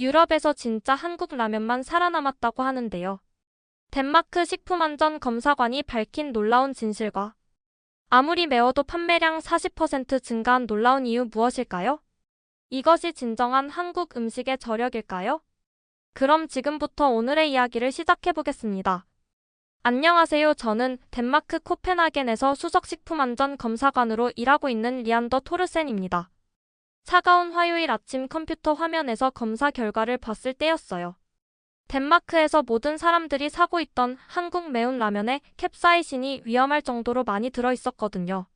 유럽에서 진짜 한국 라면만 살아남았다고 하는데요. 덴마크 식품안전검사관이 밝힌 놀라운 진실과 아무리 매워도 판매량 40% 증가한 놀라운 이유 무엇일까요? 이것이 진정한 한국 음식의 저력일까요? 그럼 지금부터 오늘의 이야기를 시작해 보겠습니다. 안녕하세요. 저는 덴마크 코펜하겐에서 수석식품안전검사관으로 일하고 있는 리안더 토르센입니다. 차가운 화요일 아침 컴퓨터 화면에서 검사 결과를 봤을 때였어요. 덴마크에서 모든 사람들이 사고 있던 한국 매운 라면에 캡사이신이 위험할 정도로 많이 들어 있었거든요.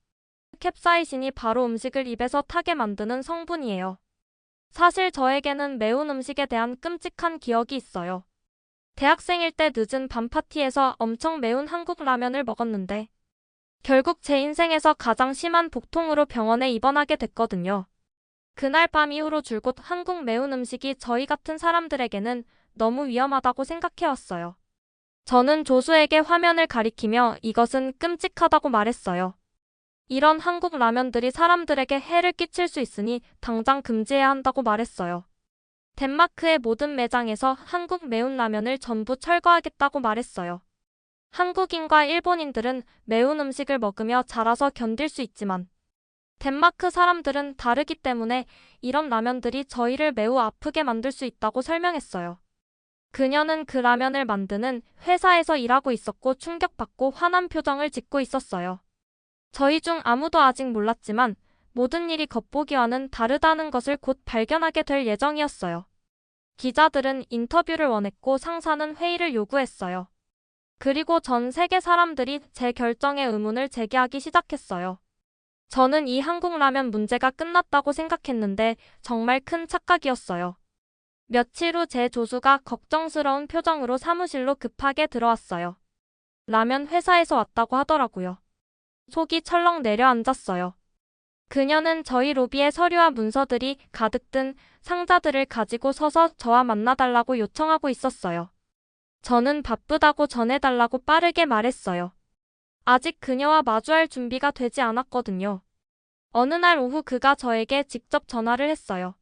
캡사이신이 바로 음식을 입에서 타게 만드는 성분이에요. 사실 저에게는 매운 음식에 대한 끔찍한 기억이 있어요. 대학생일 때 늦은 밤 파티에서 엄청 매운 한국 라면을 먹었는데 결국 제 인생에서 가장 심한 복통으로 병원에 입원하게 됐거든요. 그날 밤 이후로 줄곧 한국 매운 음식이 저희 같은 사람들에게는 너무 위험하다고 생각해왔어요. 저는 조수에게 화면을 가리키며 이것은 끔찍하다고 말했어요. 이런 한국 라면들이 사람들에게 해를 끼칠 수 있으니 당장 금지해야 한다고 말했어요. 덴마크의 모든 매장에서 한국 매운 라면을 전부 철거하겠다고 말했어요. 한국인과 일본인들은 매운 음식을 먹으며 자라서 견딜 수 있지만 덴마크 사람들은 다르기 때문에 이런 라면들이 저희를 매우 아프게 만들 수 있다고 설명했어요. 그녀는 그 라면을 만드는 회사에서 일하고 있었고 충격받고 화난 표정을 짓고 있었어요. 저희 중 아무도 아직 몰랐지만 모든 일이 겉보기와는 다르다는 것을 곧 발견하게 될 예정이었어요. 기자들은 인터뷰를 원했고 상사는 회의를 요구했어요. 그리고 전 세계 사람들이 제 결정에 의문을 제기하기 시작했어요. 저는 이 한국 라면 문제가 끝났다고 생각했는데 정말 큰 착각이었어요. 며칠 후 제 조수가 걱정스러운 표정으로 사무실로 급하게 들어왔어요. 라면 회사에서 왔다고 하더라고요. 속이 철렁 내려앉았어요. 그녀는 저희 로비에 서류와 문서들이 가득 든 상자들을 가지고 서서 저와 만나달라고 요청하고 있었어요. 저는 바쁘다고 전해달라고 빠르게 말했어요. 아직 그녀와 마주할 준비가 되지 않았거든요. 어느 날 오후 그가 저에게 직접 전화를 했어요.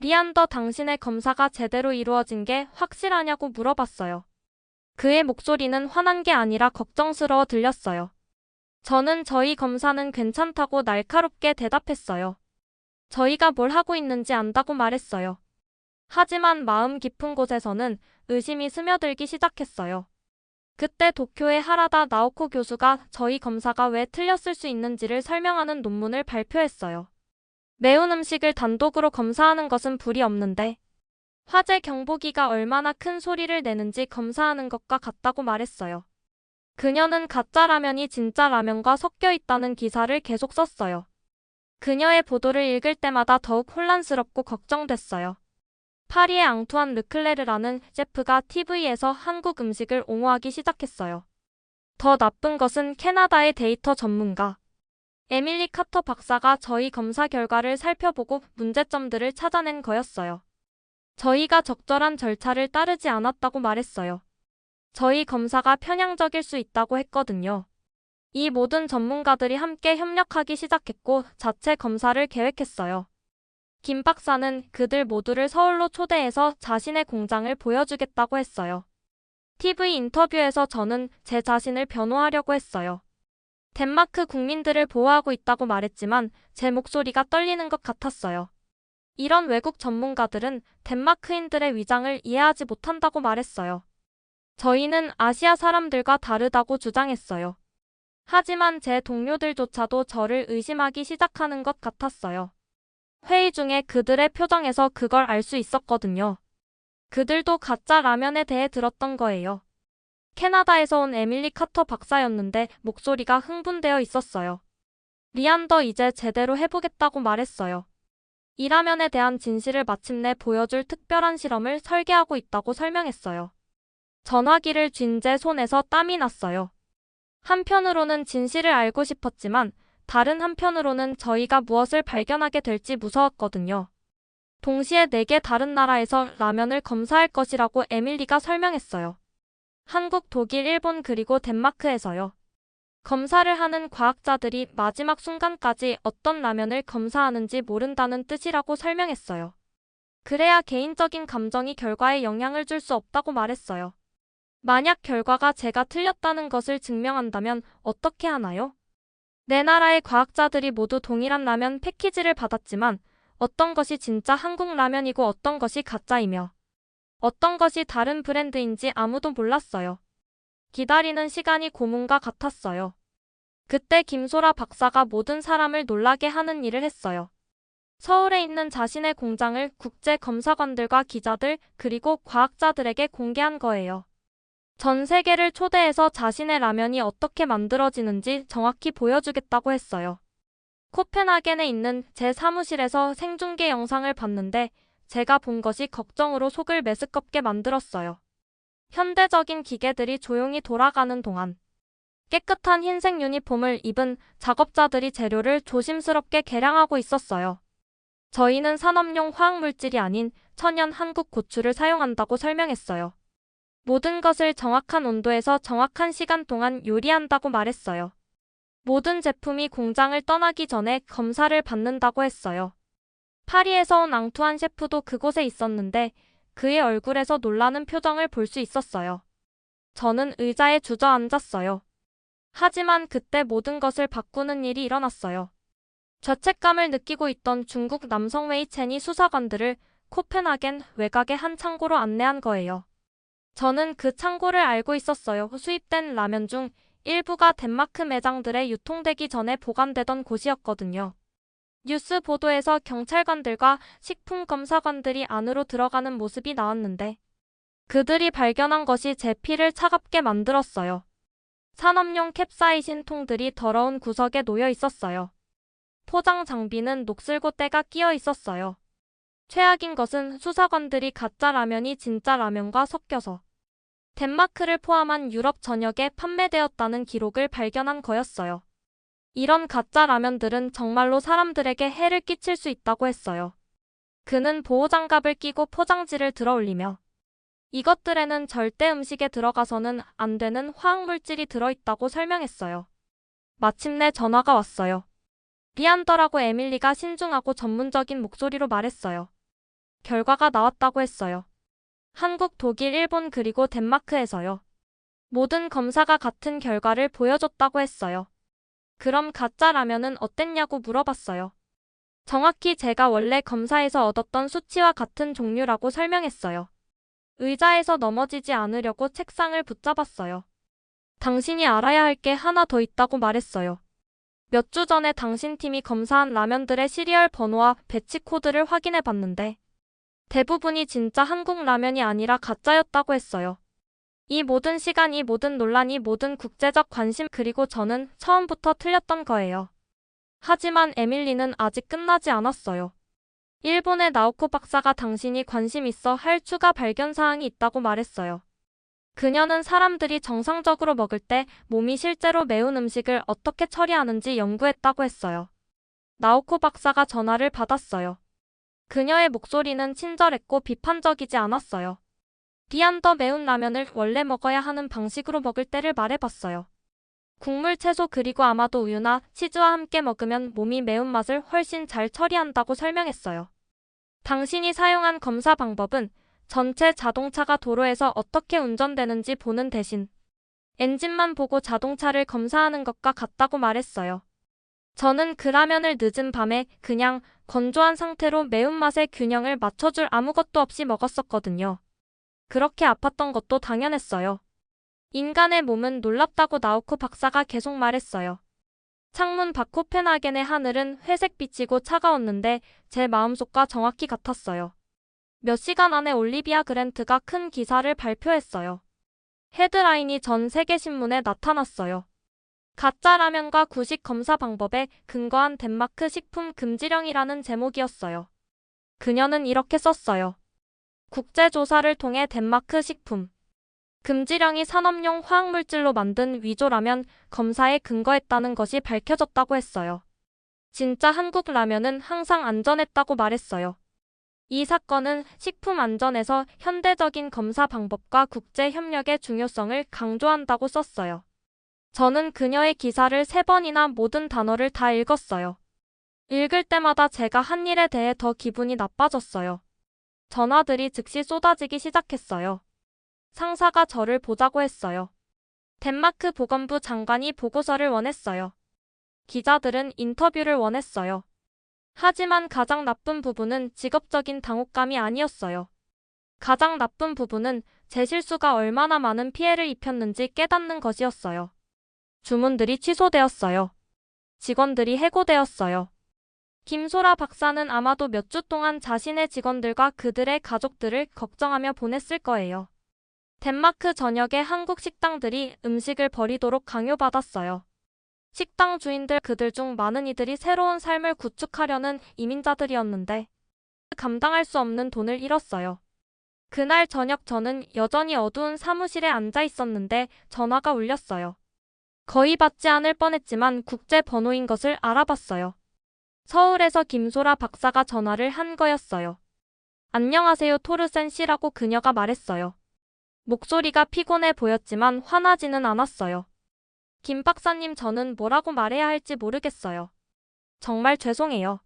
리안더 당신의 검사가 제대로 이루어진 게 확실하냐고 물어봤어요. 그의 목소리는 화난 게 아니라 걱정스러워 들렸어요. 저는 저희 검사는 괜찮다고 날카롭게 대답했어요. 저희가 뭘 하고 있는지 안다고 말했어요. 하지만 마음 깊은 곳에서는 의심이 스며들기 시작했어요. 그때 도쿄의 하라다 나오코 교수가 저희 검사가 왜 틀렸을 수 있는지를 설명하는 논문을 발표했어요. 매운 음식을 단독으로 검사하는 것은 불이 없는데 화재 경보기가 얼마나 큰 소리를 내는지 검사하는 것과 같다고 말했어요. 그녀는 가짜 라면이 진짜 라면과 섞여 있다는 기사를 계속 썼어요. 그녀의 보도를 읽을 때마다 더욱 혼란스럽고 걱정됐어요. 파리의 앙투안 르클레르라는 셰프가 TV에서 한국 음식을 옹호하기 시작했어요. 더 나쁜 것은 캐나다의 데이터 전문가 에밀리 카터 박사가 저희 검사 결과를 살펴보고 문제점들을 찾아낸 거였어요. 저희가 적절한 절차를 따르지 않았다고 말했어요. 저희 검사가 편향적일 수 있다고 했거든요. 이 모든 전문가들이 함께 협력하기 시작했고 자체 검사를 계획했어요. 김 박사는 그들 모두를 서울로 초대해서 자신의 공장을 보여주겠다고 했어요. TV 인터뷰에서 저는 제 자신을 변호하려고 했어요. 덴마크 국민들을 보호하고 있다고 말했지만 제 목소리가 떨리는 것 같았어요. 이런 외국 전문가들은 덴마크인들의 위장을 이해하지 못한다고 말했어요. 저희는 아시아 사람들과 다르다고 주장했어요. 하지만 제 동료들조차도 저를 의심하기 시작하는 것 같았어요. 회의 중에 그들의 표정에서 그걸 알 수 있었거든요. 그들도 가짜 라면에 대해 들었던 거예요. 캐나다에서 온 에밀리 카터 박사였는데 목소리가 흥분되어 있었어요. 리안더 이제 제대로 해보겠다고 말했어요. 이 라면에 대한 진실을 마침내 보여줄 특별한 실험을 설계하고 있다고 설명했어요. 전화기를 쥔 제 손에서 땀이 났어요. 한편으로는 진실을 알고 싶었지만 다른 한편으로는 저희가 무엇을 발견하게 될지 무서웠거든요. 동시에 네개 다른 나라에서 라면을 검사할 것이라고 에밀리가 설명했어요. 한국, 독일, 일본 그리고 덴마크에서요. 검사를 하는 과학자들이 마지막 순간까지 어떤 라면을 검사하는지 모른다는 뜻이라고 설명했어요. 그래야 개인적인 감정이 결과에 영향을 줄 수 없다고 말했어요. 만약 결과가 제가 틀렸다는 것을 증명한다면 어떻게 하나요? 내 나라의 과학자들이 모두 동일한 라면 패키지를 받았지만 어떤 것이 진짜 한국 라면이고 어떤 것이 가짜이며 어떤 것이 다른 브랜드인지 아무도 몰랐어요. 기다리는 시간이 고문과 같았어요. 그때 김소라 박사가 모든 사람을 놀라게 하는 일을 했어요. 서울에 있는 자신의 공장을 국제 검사관들과 기자들 그리고 과학자들에게 공개한 거예요. 전 세계를 초대해서 자신의 라면이 어떻게 만들어지는지 정확히 보여주겠다고 했어요. 코펜하겐에 있는 제 사무실에서 생중계 영상을 봤는데 제가 본 것이 걱정으로 속을 메스껍게 만들었어요. 현대적인 기계들이 조용히 돌아가는 동안 깨끗한 흰색 유니폼을 입은 작업자들이 재료를 조심스럽게 계량하고 있었어요. 저희는 산업용 화학물질이 아닌 천연 한국 고추를 사용한다고 설명했어요. 모든 것을 정확한 온도에서 정확한 시간 동안 요리한다고 말했어요. 모든 제품이 공장을 떠나기 전에 검사를 받는다고 했어요. 파리에서 온 앙투안 셰프도 그곳에 있었는데 그의 얼굴에서 놀라는 표정을 볼 수 있었어요. 저는 의자에 주저앉았어요. 하지만 그때 모든 것을 바꾸는 일이 일어났어요. 죄책감을 느끼고 있던 중국 남성 웨이첸이 수사관들을 코펜하겐 외곽의 한 창고로 안내한 거예요. 저는 그 창고를 알고 있었어요. 수입된 라면 중 일부가 덴마크 매장들에 유통되기 전에 보관되던 곳이었거든요. 뉴스 보도에서 경찰관들과 식품검사관들이 안으로 들어가는 모습이 나왔는데 그들이 발견한 것이 제 피를 차갑게 만들었어요. 산업용 캡사이신 통들이 더러운 구석에 놓여 있었어요. 포장 장비는 녹슬고 때가 끼어 있었어요. 최악인 것은 수사관들이 가짜 라면이 진짜 라면과 섞여서 덴마크를 포함한 유럽 전역에 판매되었다는 기록을 발견한 거였어요. 이런 가짜 라면들은 정말로 사람들에게 해를 끼칠 수 있다고 했어요. 그는 보호장갑을 끼고 포장지를 들어 올리며 이것들에는 절대 음식에 들어가서는 안 되는 화학물질이 들어있다고 설명했어요. 마침내 전화가 왔어요. 미안더라고 에밀리가 신중하고 전문적인 목소리로 말했어요. 결과가 나왔다고 했어요. 한국, 독일, 일본 그리고 덴마크에서요. 모든 검사가 같은 결과를 보여줬다고 했어요. 그럼 가짜 라면은 어땠냐고 물어봤어요. 정확히 제가 원래 검사에서 얻었던 수치와 같은 종류라고 설명했어요. 의자에서 넘어지지 않으려고 책상을 붙잡았어요. 당신이 알아야 할 게 하나 더 있다고 말했어요. 몇 주 전에 당신 팀이 검사한 라면들의 시리얼 번호와 배치 코드를 확인해 봤는데 대부분이 진짜 한국 라면이 아니라 가짜였다고 했어요. 이 모든 시간, 이 모든 논란, 이 모든 국제적 관심, 그리고 저는 처음부터 틀렸던 거예요. 하지만 에밀리는 아직 끝나지 않았어요. 일본의 나오코 박사가 당신이 관심 있어 할 추가 발견 사항이 있다고 말했어요. 그녀는 사람들이 정상적으로 먹을 때 몸이 실제로 매운 음식을 어떻게 처리하는지 연구했다고 했어요. 나오코 박사가 전화를 받았어요. 그녀의 목소리는 친절했고 비판적이지 않았어요. 비안더 매운 라면을 원래 먹어야 하는 방식으로 먹을 때를 말해봤어요. 국물, 채소 그리고 아마도 우유나 치즈와 함께 먹으면 몸이 매운맛을 훨씬 잘 처리한다고 설명했어요. 당신이 사용한 검사 방법은 전체 자동차가 도로에서 어떻게 운전되는지 보는 대신 엔진만 보고 자동차를 검사하는 것과 같다고 말했어요. 저는 그 라면을 늦은 밤에 그냥 건조한 상태로 매운맛의 균형을 맞춰줄 아무것도 없이 먹었었거든요. 그렇게 아팠던 것도 당연했어요. 인간의 몸은 놀랍다고 나우코 박사가 계속 말했어요. 창문 밖 코펜하겐의 하늘은 회색빛이고 차가웠는데 제 마음속과 정확히 같았어요. 몇 시간 안에 올리비아 그랜트가 큰 기사를 발표했어요. 헤드라인이 전 세계 신문에 나타났어요. 가짜 라면과 구식 검사 방법에 근거한 덴마크 식품 금지령이라는 제목이었어요. 그녀는 이렇게 썼어요. 국제조사를 통해 덴마크 식품 금지령이 산업용 화학물질로 만든 위조 라면 검사에 근거했다는 것이 밝혀졌다고 했어요. 진짜 한국 라면은 항상 안전했다고 말했어요. 이 사건은 식품 안전에서 현대적인 검사 방법과 국제 협력의 중요성을 강조한다고 썼어요. 저는 그녀의 기사를 세 번이나 모든 단어를 다 읽었어요. 읽을 때마다 제가 한 일에 대해 더 기분이 나빠졌어요. 전화들이 즉시 쏟아지기 시작했어요. 상사가 저를 보자고 했어요. 덴마크 보건부 장관이 보고서를 원했어요. 기자들은 인터뷰를 원했어요. 하지만 가장 나쁜 부분은 직업적인 당혹감이 아니었어요. 가장 나쁜 부분은 제 실수가 얼마나 많은 피해를 입혔는지 깨닫는 것이었어요. 주문들이 취소되었어요. 직원들이 해고되었어요. 김소라 박사는 아마도 몇 주 동안 자신의 직원들과 그들의 가족들을 걱정하며 보냈을 거예요. 덴마크 전역의 한국 식당들이 음식을 버리도록 강요받았어요. 식당 주인들 그들 중 많은 이들이 새로운 삶을 구축하려는 이민자들이었는데 감당할 수 없는 돈을 잃었어요. 그날 저녁 저는 여전히 어두운 사무실에 앉아 있었는데 전화가 울렸어요. 거의 받지 않을 뻔했지만 국제 번호인 것을 알아봤어요. 서울에서 김소라 박사가 전화를 한 거였어요. 안녕하세요 토르센 씨라고 그녀가 말했어요. 목소리가 피곤해 보였지만 화나지는 않았어요. 김 박사님 저는 뭐라고 말해야 할지 모르겠어요. 정말 죄송해요.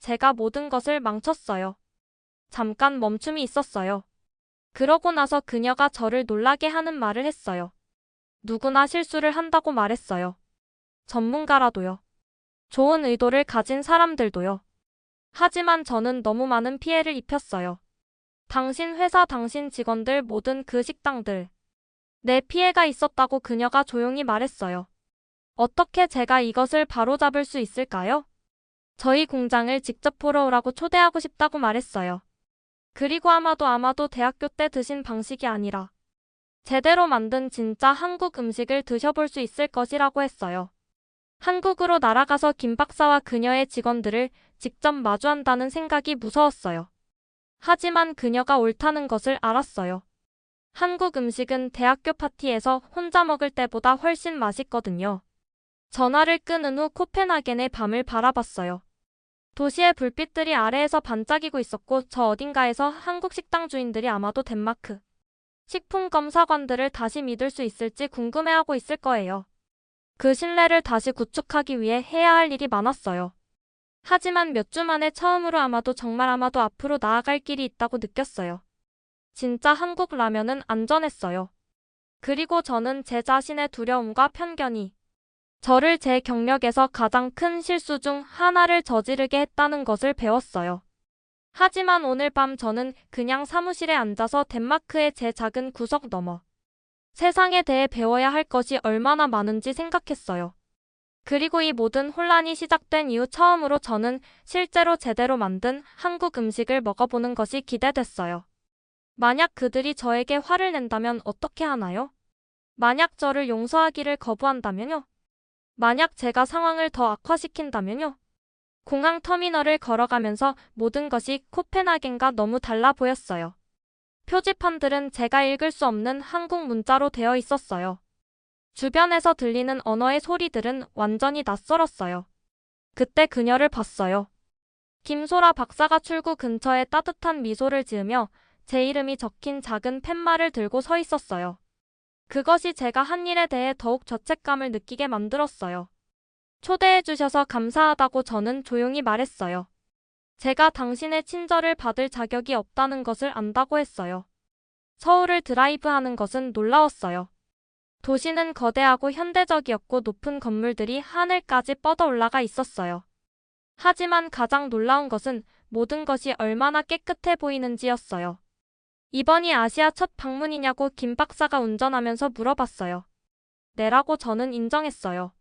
제가 모든 것을 망쳤어요. 잠깐 멈춤이 있었어요. 그러고 나서 그녀가 저를 놀라게 하는 말을 했어요. 누구나 실수를 한다고 말했어요. 전문가라도요. 좋은 의도를 가진 사람들도요. 하지만 저는 너무 많은 피해를 입혔어요. 당신 회사, 당신 직원들, 모든 그 식당들. 내 피해가 있었다고 그녀가 조용히 말했어요. 어떻게 제가 이것을 바로잡을 수 있을까요? 저희 공장을 직접 보러 오라고 초대하고 싶다고 말했어요. 그리고 아마도 아마도 대학교 때 드신 방식이 아니라 제대로 만든 진짜 한국 음식을 드셔볼 수 있을 것이라고 했어요. 한국으로 날아가서 김 박사와 그녀의 직원들을 직접 마주한다는 생각이 무서웠어요. 하지만 그녀가 옳다는 것을 알았어요. 한국 음식은 대학교 파티에서 혼자 먹을 때보다 훨씬 맛있거든요. 전화를 끊은 후 코펜하겐의 밤을 바라봤어요. 도시의 불빛들이 아래에서 반짝이고 있었고 저 어딘가에서 한국 식당 주인들이 아마도 덴마크 식품 검사관들을 다시 믿을 수 있을지 궁금해하고 있을 거예요. 그 신뢰를 다시 구축하기 위해 해야 할 일이 많았어요. 하지만 몇 주 만에 처음으로 아마도 정말 아마도 앞으로 나아갈 길이 있다고 느꼈어요. 진짜 한국 라면은 안전했어요. 그리고 저는 제 자신의 두려움과 편견이 저를 제 경력에서 가장 큰 실수 중 하나를 저지르게 했다는 것을 배웠어요. 하지만 오늘 밤 저는 그냥 사무실에 앉아서 덴마크의 제 작은 구석 너머 세상에 대해 배워야 할 것이 얼마나 많은지 생각했어요. 그리고 이 모든 혼란이 시작된 이후 처음으로 저는 실제로 제대로 만든 한국 음식을 먹어보는 것이 기대됐어요. 만약 그들이 저에게 화를 낸다면 어떻게 하나요? 만약 저를 용서하기를 거부한다면요? 만약 제가 상황을 더 악화시킨다면요? 공항 터미널을 걸어가면서 모든 것이 코펜하겐과 너무 달라 보였어요. 표지판들은 제가 읽을 수 없는 한국 문자로 되어 있었어요. 주변에서 들리는 언어의 소리들은 완전히 낯설었어요. 그때 그녀를 봤어요. 김소라 박사가 출구 근처에 따뜻한 미소를 지으며 제 이름이 적힌 작은 팻말을 들고 서 있었어요. 그것이 제가 한 일에 대해 더욱 죄책감을 느끼게 만들었어요. 초대해 주셔서 감사하다고 저는 조용히 말했어요. 제가 당신의 친절을 받을 자격이 없다는 것을 안다고 했어요. 서울을 드라이브하는 것은 놀라웠어요. 도시는 거대하고 현대적이었고 높은 건물들이 하늘까지 뻗어 올라가 있었어요. 하지만 가장 놀라운 것은 모든 것이 얼마나 깨끗해 보이는지였어요. 이번이 아시아 첫 방문이냐고 김 박사가 운전하면서 물어봤어요. 네라고 저는 인정했어요.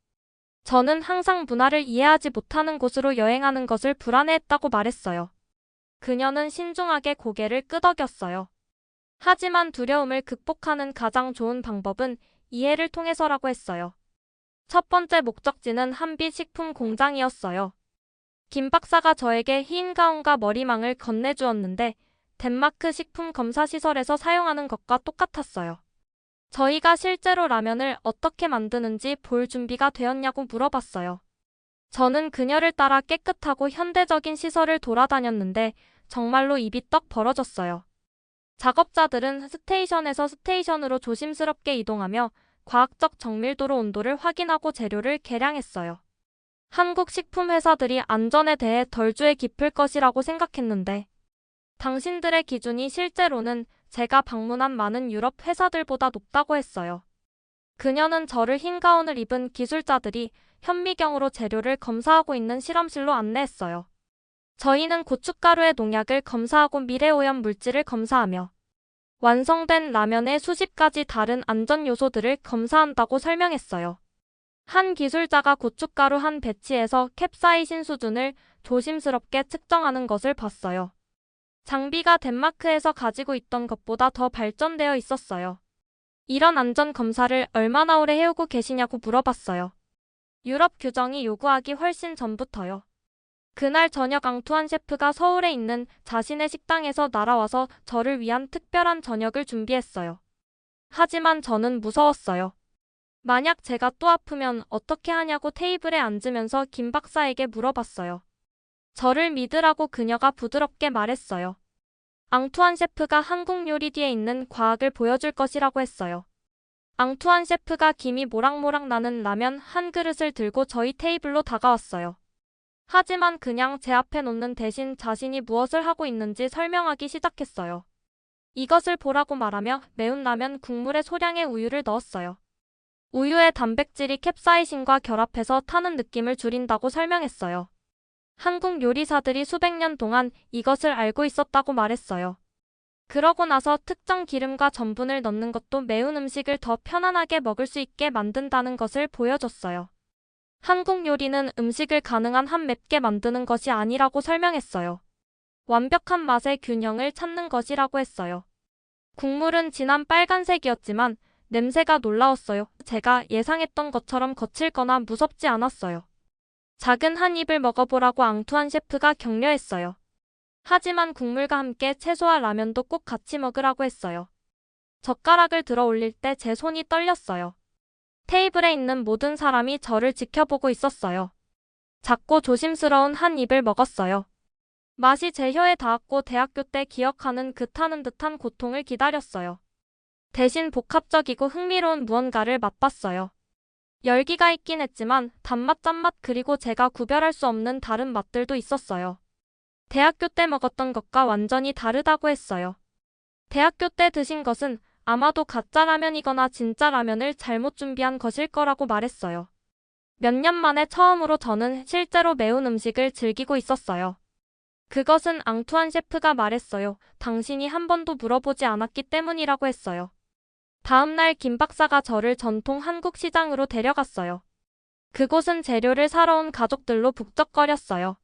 저는 항상 문화를 이해하지 못하는 곳으로 여행하는 것을 불안해했다고 말했어요. 그녀는 신중하게 고개를 끄덕였어요. 하지만 두려움을 극복하는 가장 좋은 방법은 이해를 통해서라고 했어요. 첫 번째 목적지는 한빛 식품 공장이었어요. 김 박사가 저에게 흰 가운과 머리망을 건네주었는데 덴마크 식품 검사 시설에서 사용하는 것과 똑같았어요. 저희가 실제로 라면을 어떻게 만드는지 볼 준비가 되었냐고 물어봤어요. 저는 그녀를 따라 깨끗하고 현대적인 시설을 돌아다녔는데 정말로 입이 떡 벌어졌어요. 작업자들은 스테이션에서 스테이션으로 조심스럽게 이동하며 과학적 정밀도로 온도를 확인하고 재료를 계량했어요. 한국 식품 회사들이 안전에 대해 덜 주에 깊을 것이라고 생각했는데 당신들의 기준이 실제로는 제가 방문한 많은 유럽 회사들보다 높다고 했어요. 그녀는 저를 흰 가운을 입은 기술자들이 현미경으로 재료를 검사하고 있는 실험실로 안내했어요. 저희는 고춧가루의 농약을 검사하고 미래오염 물질을 검사하며 완성된 라면의 수십 가지 다른 안전 요소들을 검사한다고 설명했어요. 한 기술자가 고춧가루 한 배치에서 캡사이신 수준을 조심스럽게 측정하는 것을 봤어요. 장비가 덴마크에서 가지고 있던 것보다 더 발전되어 있었어요. 이런 안전 검사를 얼마나 오래 해오고 계시냐고 물어봤어요. 유럽 규정이 요구하기 훨씬 전부터요. 그날 저녁 앙투안 셰프가 서울에 있는 자신의 식당에서 날아와서 저를 위한 특별한 저녁을 준비했어요. 하지만 저는 무서웠어요. 만약 제가 또 아프면 어떻게 하냐고 테이블에 앉으면서 김 박사에게 물어봤어요. 저를 믿으라고 그녀가 부드럽게 말했어요. 앙투안 셰프가 한국 요리 뒤에 있는 과학을 보여줄 것이라고 했어요. 앙투안 셰프가 김이 모락모락 나는 라면 한 그릇을 들고 저희 테이블로 다가왔어요. 하지만 그냥 제 앞에 놓는 대신 자신이 무엇을 하고 있는지 설명하기 시작했어요. 이것을 보라고 말하며 매운 라면 국물에 소량의 우유를 넣었어요. 우유의 단백질이 캡사이신과 결합해서 타는 느낌을 줄인다고 설명했어요. 한국 요리사들이 수백 년 동안 이것을 알고 있었다고 말했어요. 그러고 나서 특정 기름과 전분을 넣는 것도 매운 음식을 더 편안하게 먹을 수 있게 만든다는 것을 보여줬어요. 한국 요리는 음식을 가능한 한 맵게 만드는 것이 아니라고 설명했어요. 완벽한 맛의 균형을 찾는 것이라고 했어요. 국물은 진한 빨간색이었지만 냄새가 놀라웠어요. 제가 예상했던 것처럼 거칠거나 무섭지 않았어요. 작은 한 입을 먹어보라고 앙투안 셰프가 격려했어요. 하지만 국물과 함께 채소와 라면도 꼭 같이 먹으라고 했어요. 젓가락을 들어 올릴 때 제 손이 떨렸어요. 테이블에 있는 모든 사람이 저를 지켜보고 있었어요. 작고 조심스러운 한 입을 먹었어요. 맛이 제 혀에 닿았고 대학교 때 기억하는 그 타는 듯한 고통을 기다렸어요. 대신 복합적이고 흥미로운 무언가를 맛봤어요. 열기가 있긴 했지만 단맛, 짠맛 그리고 제가 구별할 수 없는 다른 맛들도 있었어요. 대학교 때 먹었던 것과 완전히 다르다고 했어요. 대학교 때 드신 것은 아마도 가짜 라면이거나 진짜 라면을 잘못 준비한 것일 거라고 말했어요. 몇 년 만에 처음으로 저는 실제로 매운 음식을 즐기고 있었어요. 그것은 앙투안 셰프가 말했어요. 당신이 한 번도 물어보지 않았기 때문이라고 했어요. 다음날 김 박사가 저를 전통 한국 시장으로 데려갔어요. 그곳은 재료를 사러 온 가족들로 북적거렸어요.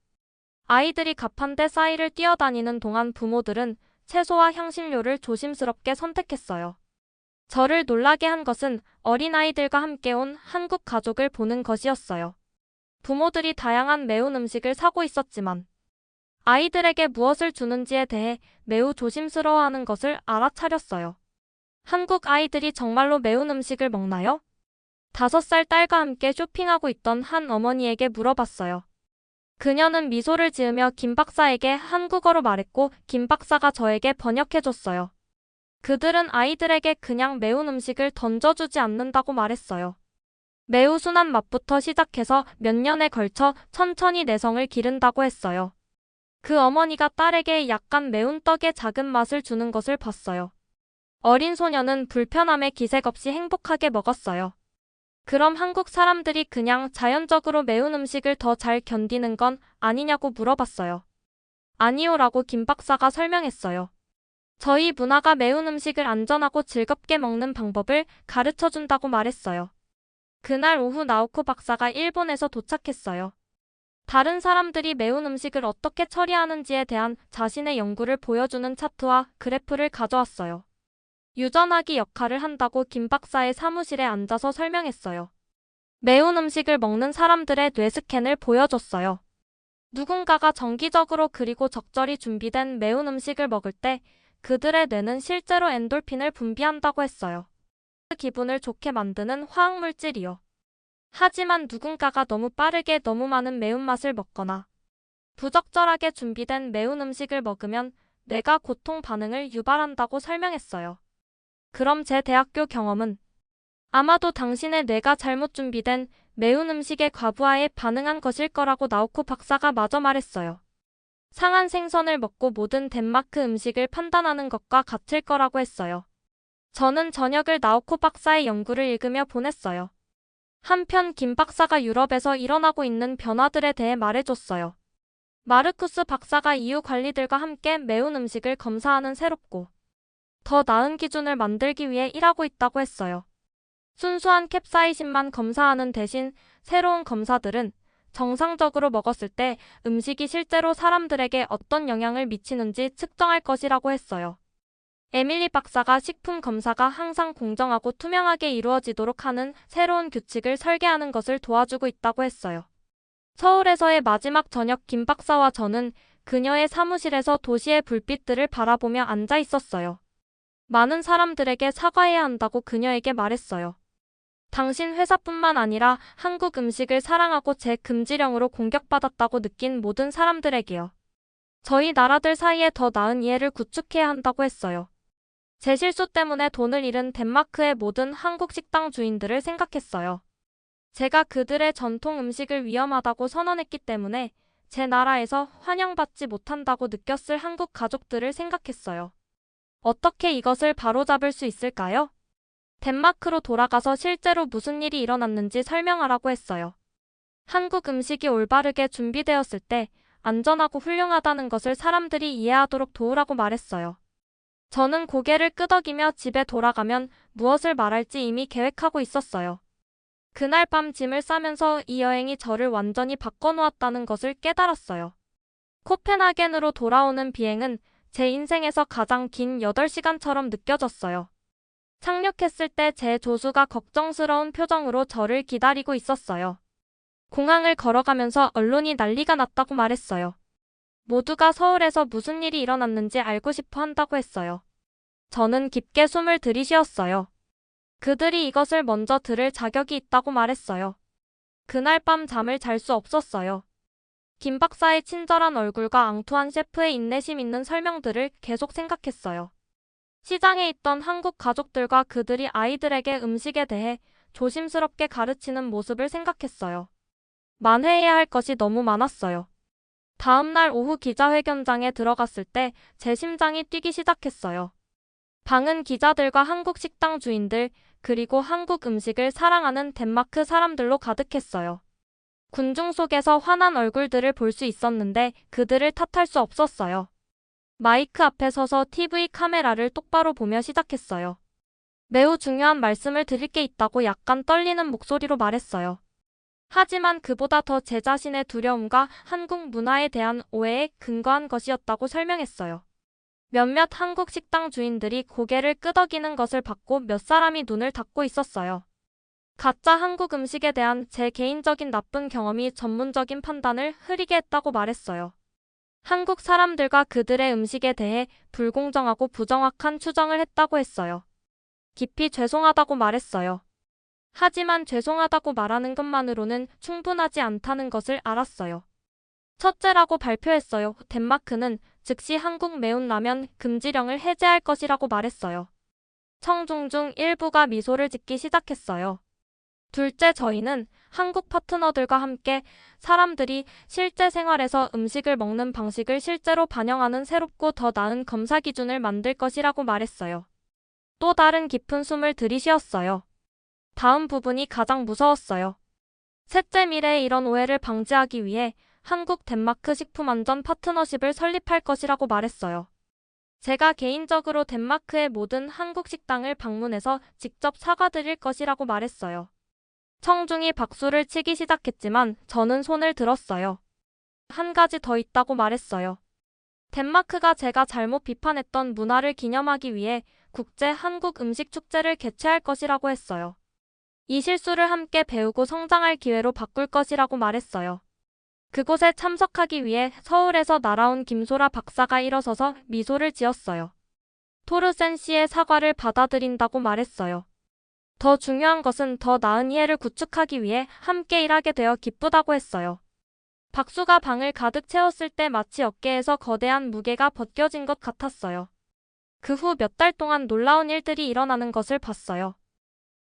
아이들이 가판대 사이를 뛰어다니는 동안 부모들은 채소와 향신료를 조심스럽게 선택했어요. 저를 놀라게 한 것은 어린아이들과 함께 온 한국 가족을 보는 것이었어요. 부모들이 다양한 매운 음식을 사고 있었지만 아이들에게 무엇을 주는지에 대해 매우 조심스러워하는 것을 알아차렸어요. 한국 아이들이 정말로 매운 음식을 먹나요? 다섯 살 딸과 함께 쇼핑하고 있던 한 어머니에게 물어봤어요. 그녀는 미소를 지으며 김 박사에게 한국어로 말했고 김 박사가 저에게 번역해줬어요. 그들은 아이들에게 그냥 매운 음식을 던져주지 않는다고 말했어요. 매우 순한 맛부터 시작해서 몇 년에 걸쳐 천천히 내성을 기른다고 했어요. 그 어머니가 딸에게 약간 매운 떡의 작은 맛을 주는 것을 봤어요. 어린 소녀는 불편함에 기색 없이 행복하게 먹었어요. 그럼 한국 사람들이 그냥 자연적으로 매운 음식을 더 잘 견디는 건 아니냐고 물어봤어요. 아니요라고 김 박사가 설명했어요. 저희 문화가 매운 음식을 안전하고 즐겁게 먹는 방법을 가르쳐 준다고 말했어요. 그날 오후 나오코 박사가 일본에서 도착했어요. 다른 사람들이 매운 음식을 어떻게 처리하는지에 대한 자신의 연구를 보여주는 차트와 그래프를 가져왔어요. 유전하기 역할을 한다고 김 박사의 사무실에 앉아서 설명했어요. 매운 음식을 먹는 사람들의 뇌 스캔을 보여줬어요. 누군가가 정기적으로 그리고 적절히 준비된 매운 음식을 먹을 때 그들의 뇌는 실제로 엔돌핀을 분비한다고 했어요. 기분을 좋게 만드는 화학물질이요. 하지만 누군가가 너무 빠르게 너무 많은 매운맛을 먹거나 부적절하게 준비된 매운 음식을 먹으면 뇌가 고통 반응을 유발한다고 설명했어요. 그럼 제 대학교 경험은 아마도 당신의 뇌가 잘못 준비된 매운 음식의 과부하에 반응한 것일 거라고 나오코 박사가 마저 말했어요. 상한 생선을 먹고 모든 덴마크 음식을 판단하는 것과 같을 거라고 했어요. 저는 저녁을 나오코 박사의 연구를 읽으며 보냈어요. 한편 김 박사가 유럽에서 일어나고 있는 변화들에 대해 말해줬어요. 마르쿠스 박사가 EU 관리들과 함께 매운 음식을 검사하는 새롭고 더 나은 기준을 만들기 위해 일하고 있다고 했어요. 순수한 캡사이신만 검사하는 대신 새로운 검사들은 정상적으로 먹었을 때 음식이 실제로 사람들에게 어떤 영향을 미치는지 측정할 것이라고 했어요. 에밀리 박사가 식품 검사가 항상 공정하고 투명하게 이루어지도록 하는 새로운 규칙을 설계하는 것을 도와주고 있다고 했어요. 서울에서의 마지막 저녁 김 박사와 저는 그녀의 사무실에서 도시의 불빛들을 바라보며 앉아 있었어요. 많은 사람들에게 사과해야 한다고 그녀에게 말했어요. 당신 회사뿐만 아니라 한국 음식을 사랑하고 제 금지령으로 공격받았다고 느낀 모든 사람들에게요. 저희 나라들 사이에 더 나은 이해를 구축해야 한다고 했어요. 제 실수 때문에 돈을 잃은 덴마크의 모든 한국 식당 주인들을 생각했어요. 제가 그들의 전통 음식을 위험하다고 선언했기 때문에 제 나라에서 환영받지 못한다고 느꼈을 한국 가족들을 생각했어요. 어떻게 이것을 바로잡을 수 있을까요? 덴마크로 돌아가서 실제로 무슨 일이 일어났는지 설명하라고 했어요. 한국 음식이 올바르게 준비되었을 때 안전하고 훌륭하다는 것을 사람들이 이해하도록 도우라고 말했어요. 저는 고개를 끄덕이며 집에 돌아가면 무엇을 말할지 이미 계획하고 있었어요. 그날 밤 짐을 싸면서 이 여행이 저를 완전히 바꿔놓았다는 것을 깨달았어요. 코펜하겐으로 돌아오는 비행은 제 인생에서 가장 긴 8시간처럼 느껴졌어요. 착륙했을 때 제 조수가 걱정스러운 표정으로 저를 기다리고 있었어요. 공항을 걸어가면서 언론이 난리가 났다고 말했어요. 모두가 서울에서 무슨 일이 일어났는지 알고 싶어 한다고 했어요. 저는 깊게 숨을 들이쉬었어요. 그들이 이것을 먼저 들을 자격이 있다고 말했어요. 그날 밤 잠을 잘 수 없었어요. 김 박사의 친절한 얼굴과 앙투안 셰프의 인내심 있는 설명들을 계속 생각했어요. 시장에 있던 한국 가족들과 그들이 아이들에게 음식에 대해 조심스럽게 가르치는 모습을 생각했어요. 만회해야 할 것이 너무 많았어요. 다음 날 오후 기자회견장에 들어갔을 때 제 심장이 뛰기 시작했어요. 방은 기자들과 한국 식당 주인들, 그리고 한국 음식을 사랑하는 덴마크 사람들로 가득했어요. 군중 속에서 환한 얼굴들을 볼 수 있었는데 그들을 탓할 수 없었어요. 마이크 앞에 서서 TV 카메라를 똑바로 보며 시작했어요. 매우 중요한 말씀을 드릴 게 있다고 약간 떨리는 목소리로 말했어요. 하지만 그보다 더 제 자신의 두려움과 한국 문화에 대한 오해에 근거한 것이었다고 설명했어요. 몇몇 한국 식당 주인들이 고개를 끄덕이는 것을 봤고 몇 사람이 눈을 닫고 있었어요. 가짜 한국 음식에 대한 제 개인적인 나쁜 경험이 전문적인 판단을 흐리게 했다고 말했어요. 한국 사람들과 그들의 음식에 대해 불공정하고 부정확한 추정을 했다고 했어요. 깊이 죄송하다고 말했어요. 하지만 죄송하다고 말하는 것만으로는 충분하지 않다는 것을 알았어요. 첫째라고 발표했어요. 덴마크는 즉시 한국 매운 라면 금지령을 해제할 것이라고 말했어요. 청중 중 일부가 미소를 짓기 시작했어요. 둘째, 저희는 한국 파트너들과 함께 사람들이 실제 생활에서 음식을 먹는 방식을 실제로 반영하는 새롭고 더 나은 검사 기준을 만들 것이라고 말했어요. 또 다른 깊은 숨을 들이쉬었어요. 다음 부분이 가장 무서웠어요. 셋째 미래에 이런 오해를 방지하기 위해 한국 덴마크 식품안전 파트너십을 설립할 것이라고 말했어요. 제가 개인적으로 덴마크의 모든 한국 식당을 방문해서 직접 사과드릴 것이라고 말했어요. 청중이 박수를 치기 시작했지만 저는 손을 들었어요. 한 가지 더 있다고 말했어요. 덴마크가 제가 잘못 비판했던 문화를 기념하기 위해 국제 한국 음식 축제를 개최할 것이라고 했어요. 이 실수를 함께 배우고 성장할 기회로 바꿀 것이라고 말했어요. 그곳에 참석하기 위해 서울에서 날아온 김소라 박사가 일어서서 미소를 지었어요. 토르센 씨의 사과를 받아들인다고 말했어요. 더 중요한 것은 더 나은 이해를 구축하기 위해 함께 일하게 되어 기쁘다고 했어요. 박수가 방을 가득 채웠을 때 마치 어깨에서 거대한 무게가 벗겨진 것 같았어요. 그 후 몇 달 동안 놀라운 일들이 일어나는 것을 봤어요.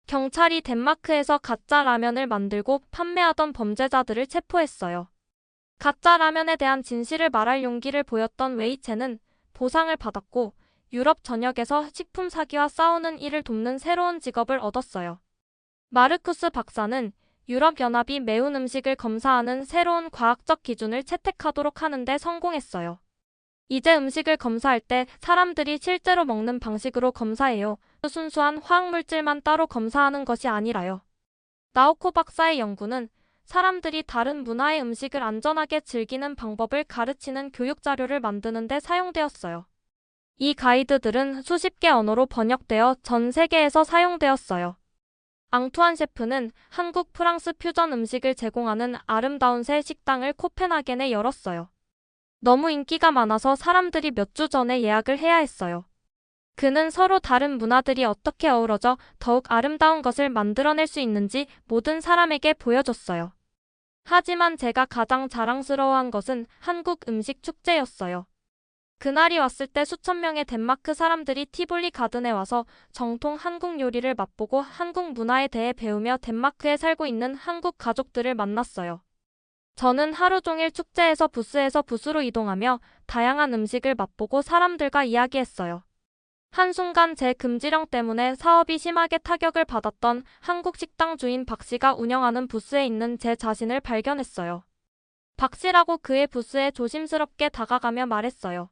경찰이 덴마크에서 가짜 라면을 만들고 판매하던 범죄자들을 체포했어요. 가짜 라면에 대한 진실을 말할 용기를 보였던 웨이체는 보상을 받았고 유럽 전역에서 식품 사기와 싸우는 이를 돕는 새로운 직업을 얻었어요. 마르쿠스 박사는 유럽연합이 매운 음식을 검사하는 새로운 과학적 기준을 채택하도록 하는데 성공했어요. 이제 음식을 검사할 때 사람들이 실제로 먹는 방식으로 검사해요. 순수한 화학물질만 따로 검사하는 것이 아니라요. 나오코 박사의 연구는 사람들이 다른 문화의 음식을 안전하게 즐기는 방법을 가르치는 교육 자료를 만드는 데 사용되었어요. 이 가이드들은 수십 개 언어로 번역되어 전 세계에서 사용되었어요. 앙투안 셰프는 한국 프랑스 퓨전 음식을 제공하는 아름다운 새 식당을 코펜하겐에 열었어요. 너무 인기가 많아서 사람들이 몇 주 전에 예약을 해야 했어요. 그는 서로 다른 문화들이 어떻게 어우러져 더욱 아름다운 것을 만들어낼 수 있는지 모든 사람에게 보여줬어요. 하지만 제가 가장 자랑스러워한 것은 한국 음식 축제였어요. 그날이 왔을 때 수천 명의 덴마크 사람들이 티볼리 가든에 와서 정통 한국 요리를 맛보고 한국 문화에 대해 배우며 덴마크에 살고 있는 한국 가족들을 만났어요. 저는 하루 종일 축제에서 부스에서 부스로 이동하며 다양한 음식을 맛보고 사람들과 이야기했어요. 한순간 제 금지령 때문에 사업이 심하게 타격을 받았던 한국 식당 주인 박 씨가 운영하는 부스에 있는 제 자신을 발견했어요. 박 씨라고 그의 부스에 조심스럽게 다가가며 말했어요.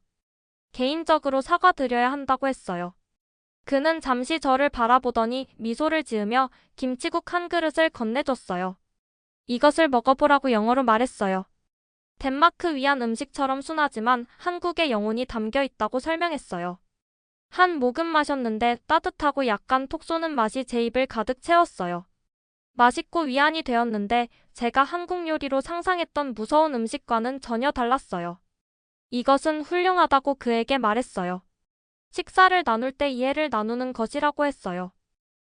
개인적으로 사과드려야 한다고 했어요. 그는 잠시 저를 바라보더니 미소를 지으며 김치국 한 그릇을 건네줬어요. 이것을 먹어보라고 영어로 말했어요. 덴마크 위안 음식처럼 순하지만 한국의 영혼이 담겨 있다고 설명했어요. 한 모금 마셨는데 따뜻하고 약간 톡 쏘는 맛이 제 입을 가득 채웠어요. 맛있고 위안이 되었는데 제가 한국 요리로 상상했던 무서운 음식과는 전혀 달랐어요. 이것은 훌륭하다고 그에게 말했어요. 식사를 나눌 때 이해를 나누는 것이라고 했어요.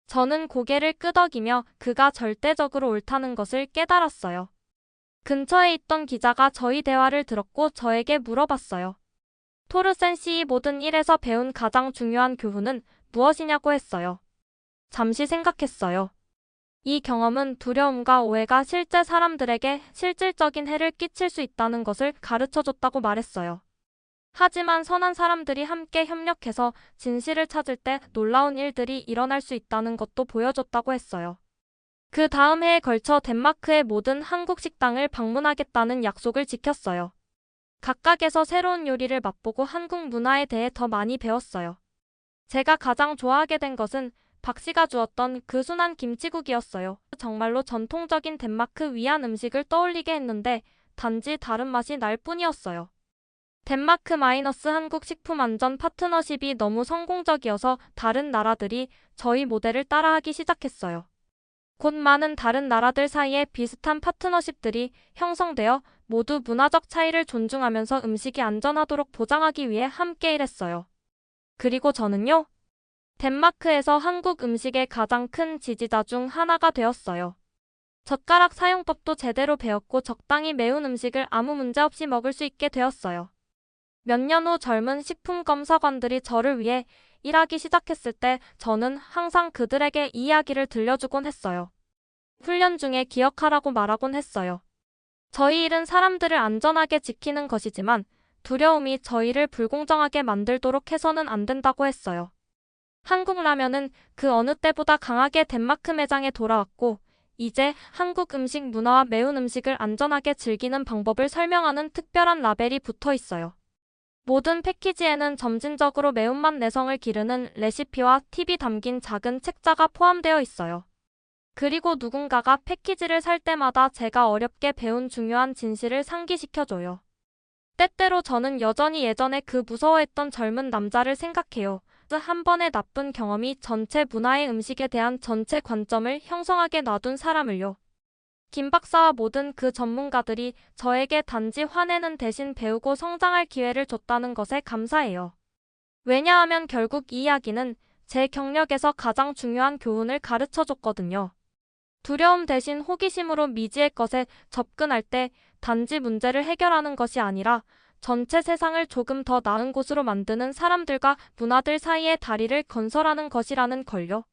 저는 고개를 끄덕이며 그가 절대적으로 옳다는 것을 깨달았어요. 근처에 있던 기자가 저희 대화를 들었고 저에게 물어봤어요. 토르센 씨이 모든 일에서 배운 가장 중요한 교훈은 무엇이냐고 했어요. 잠시 생각했어요. 이 경험은 두려움과 오해가 실제 사람들에게 실질적인 해를 끼칠 수 있다는 것을 가르쳐 줬다고 말했어요. 하지만 선한 사람들이 함께 협력해서 진실을 찾을 때 놀라운 일들이 일어날 수 있다는 것도 보여줬다고 했어요. 그 다음 해에 걸쳐 덴마크의 모든 한국 식당을 방문하겠다는 약속을 지켰어요. 각각에서 새로운 요리를 맛보고 한국 문화에 대해 더 많이 배웠어요. 제가 가장 좋아하게 된 것은 박 씨가 주었던 그 순한 김치국이었어요. 정말로 전통적인 덴마크 위안 음식을 떠올리게 했는데 단지 다른 맛이 날 뿐이었어요. 덴마크 마이너스 한국 식품 안전 파트너십이 너무 성공적이어서 다른 나라들이 저희 모델을 따라하기 시작했어요. 곧 많은 다른 나라들 사이에 비슷한 파트너십들이 형성되어 모두 문화적 차이를 존중하면서 음식이 안전하도록 보장하기 위해 함께 일했어요. 그리고 저는요, 덴마크에서 한국 음식의 가장 큰 지지자 중 하나가 되었어요. 젓가락 사용법도 제대로 배웠고 적당히 매운 음식을 아무 문제 없이 먹을 수 있게 되었어요. 몇 년 후 젊은 식품 검사관들이 저를 위해 일하기 시작했을 때 저는 항상 그들에게 이 이야기를 들려주곤 했어요. 훈련 중에 기억하라고 말하곤 했어요. 저희 일은 사람들을 안전하게 지키는 것이지만 두려움이 저희를 불공정하게 만들도록 해서는 안 된다고 했어요. 한국 라면은 그 어느 때보다 강하게 덴마크 매장에 돌아왔고 이제 한국 음식 문화와 매운 음식을 안전하게 즐기는 방법을 설명하는 특별한 라벨이 붙어 있어요. 모든 패키지에는 점진적으로 매운맛 내성을 기르는 레시피와 팁이 담긴 작은 책자가 포함되어 있어요. 그리고 누군가가 패키지를 살 때마다 제가 어렵게 배운 중요한 진실을 상기시켜줘요. 때때로 저는 여전히 예전에 그 무서워했던 젊은 남자를 생각해요. 한 번의 나쁜 경험이 전체 문화의 음식에 대한 전체 관점을 형성하게 놔둔 사람을요. 김 박사와 모든 그 전문가들이 저에게 단지 화내는 대신 배우고 성장할 기회를 줬다는 것에 감사해요. 왜냐하면 결국 이 이야기는 제 경력에서 가장 중요한 교훈을 가르쳐 줬거든요. 두려움 대신 호기심으로 미지의 것에 접근할 때 단지 문제를 해결하는 것이 아니라 전체 세상을 조금 더 나은 곳으로 만드는 사람들과 문화들 사이의 다리를 건설하는 것이라는 걸요.